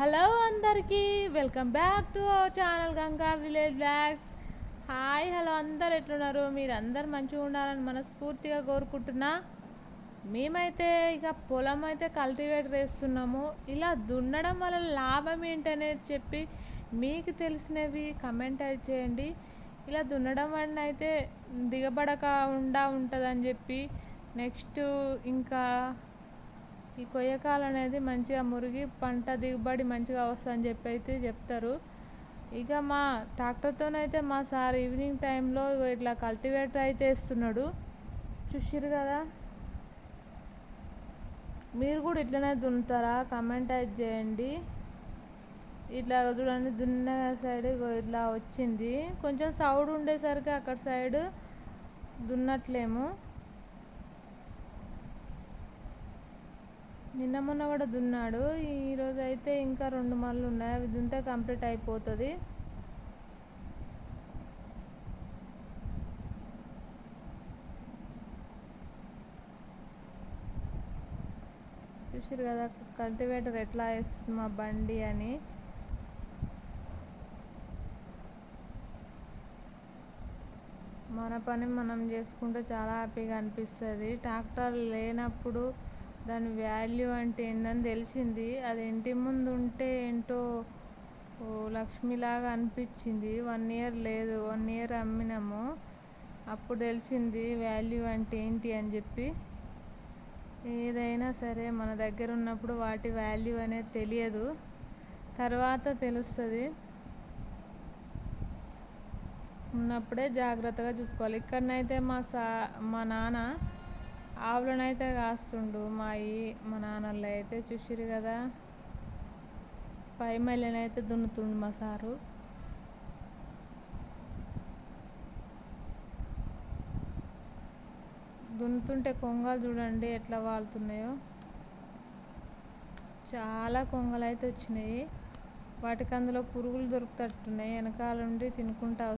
Hello అందరికీ welcome back to our channel Ganga village blogs hi hello అందరు ఎట్లున్నారు? మీరు అందరు మంచిగా ఉండాలని మనస్ఫూర్తిగా కోరుకుంటున్నా. మేమైతే ఇక పొలం అయితే కల్టివేటర్ వేస్తున్నాము ఇలా దున్నడం వల్ల లాభం ఏంటనేది చెప్పి మీకు తెలిసినవి కమెంట్ అయితే చేయండి. ఇలా దున్నడం వలన అయితే దిగబడక ఉండా ఉంటుందని చెప్పి నెక్స్ట్ ఇంకా ఈ కొయ్యకాలు అనేది మంచిగా మురిగి పంట దిగుబడి మంచిగా వస్తుందని చెప్పి అయితే చెప్తారు. ఇక మా ట్రాక్టర్తోనైతే మా సార్ ఈవినింగ్ టైంలో ఇట్లా కల్టివేటర్ అయితే వేస్తున్నాడు. చూసిరు కదా? మీరు కూడా ఇట్లనే దున్నుతారా? కమెంట్ అయితే చేయండి. ఇట్లా చూడండి దున్న సైడ్ ఇట్లా వచ్చింది. కొంచెం సౌడ్ ఉండేసరికి అక్కడ సైడ్ దున్నట్లేము. నిన్న మొన్న కూడా దున్నాడు. ఈరోజు అయితే ఇంకా రెండు మళ్ళు ఉన్నాయి. అవి దున్నితే కంప్లీట్ అయిపోతుంది. చూసారు కదా కల్టివేటర్ ఎట్లా వేస్తుంది మా బండి అని. మన పని మనం చేసుకుంటే చాలా హ్యాపీగా అనిపిస్తుంది. ట్రాక్టర్ లేనప్పుడు దాని వాల్యూ అంటే ఏందని తెలిసింది. అది ఇంటి ముందు ఉంటే ఏంటో ఓ లక్ష్మిలాగా అనిపించింది. వన్ ఇయర్ లేదు వన్ ఇయర్ అమ్మినాము. అప్పుడు తెలిసింది వాల్యూ అంటే ఏంటి అని చెప్పి. ఏదైనా సరే మన దగ్గర ఉన్నప్పుడు వాటి వాల్యూ అనేది తెలియదు. తర్వాత తెలుస్తుంది. ఉన్నప్పుడే జాగ్రత్తగా చూసుకోవాలి. ఇక్కడనైతే మా సా మా నాన్న ఆవులనైతే కాస్తుండు. మా ఈ మా నాన్నలు అయితే చూసిరు కదా. పై మల్లెనైతే దున్నుతుండు మా సారు. దున్నుతుంటే కొంగలు చూడండి ఎట్లా వాళ్తున్నాయో. చాలా కొంగలు అయితే వచ్చినాయి. వాటికి అందులో పురుగులు దొరుకుతట్టున్నాయి. వెనకాల నుండి తినుకుంటా